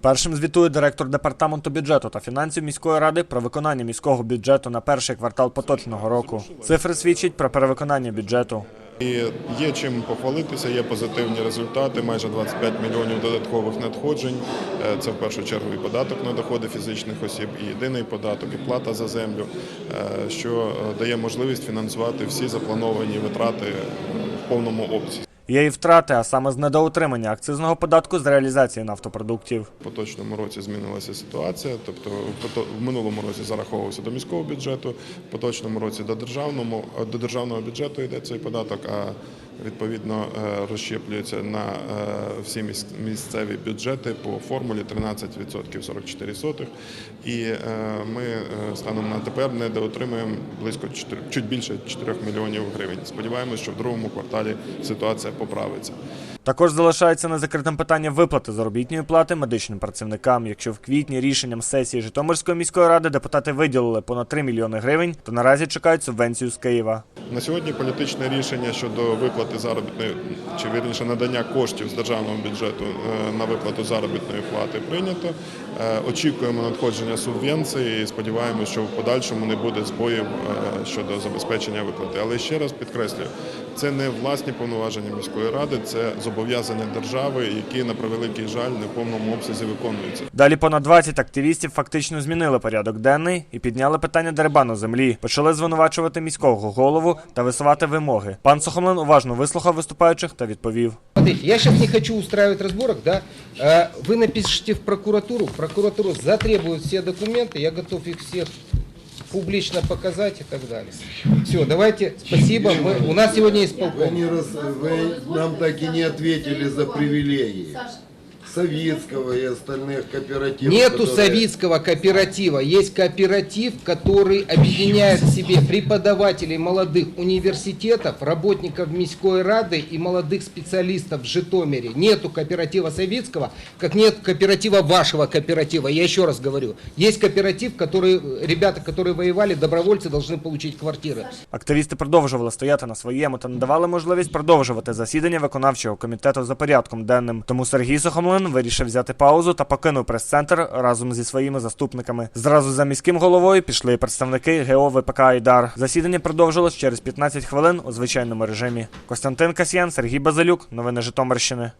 Першим звітує директор департаменту бюджету та фінансів міської ради про виконання міського бюджету на перший квартал поточного року. Цифри свідчать про перевиконання бюджету. І є чим похвалитися, є позитивні результати, майже 25 мільйонів додаткових надходжень. Е, Це в першу чергу і податок на доходи фізичних осіб, і єдиний податок, і плата за землю, е, що е, дає можливість фінансувати всі заплановані витрати в повному обсязі. Є і втрати, а саме з недоутримання акцизного податку з реалізації нафтопродуктів. В поточному році змінилася ситуація, тобто в минулому році зараховувався до міського бюджету, в поточному році до державного, до державного бюджету йде цей податок, а відповідно е, розщеплюється на е, всі міс- місцеві бюджети по формулі 13% 44 сотих. І е, ми станом на тепер недоотримуємо близько 4, чуть більше 4 мільйонів гривень. Сподіваємось, що в другому кварталі ситуація поправиться. Також залишається незакритим питання виплати заробітної плати медичним працівникам. Якщо в квітні рішенням сесії Житомирської міської ради депутати виділили понад 3 мільйони гривень, то наразі чекають субвенцію з Києва. На сьогодні політичне рішення щодо виплати заробітної чи вірніше надання коштів з державного бюджету е, на виплату заробітної плати прийнято. Е, Очікуємо надходження субвенції і сподіваємося, що в подальшому не буде збоїв е, щодо забезпечення виплати. Але ще раз підкреслюю, це не власні повноваження міської ради, це зобов'язання держави, які на превеликий жаль не в повному обсязі виконуються. Далі понад 20 активістів фактично змінили порядок денний і підняли питання дерибану землі. Почали звинувачувати міського голову та висувати вимоги. Пан Сухомлин уважно вислухав виступаючих та відповів. Смотрите, я сейчас не хочу устраивать разборок, да? Э, Вы напишите в прокуратуру, прокуратура затребует все документы, я готов их всех публично показать и так далее. Все, давайте, спасибо. Мы, у нас сегодня есть Вы, полковник. не рас- вы нам так и не ответили за привилегии Советского и остальных кооперативов. Нету которые- советского кооператива, есть кооператив, который объединяет в себе преподавателей молодых университетов, работников Міської Рады и молодых специалистов в Житомире. Нету кооператива советского, как нет кооператива вашего кооператива. Я еще раз говорю, есть кооператив, который, ребята, которые воевали, добровольцы должны получить квартиры. Активісти продовжували стояти на своєму та не давали можливість продовжувати засідання виконавчого комітету за порядком денним. Тому Сергій Сухомлин вирішив взяти паузу та покинув прес-центр разом зі своїми заступниками. Зразу за міським головою пішли представники ГО ВПК «Айдар». Засідання продовжилось через 15 хвилин у звичайному режимі. Костянтин Касьян, Сергій Базилюк. Новини Житомирщини.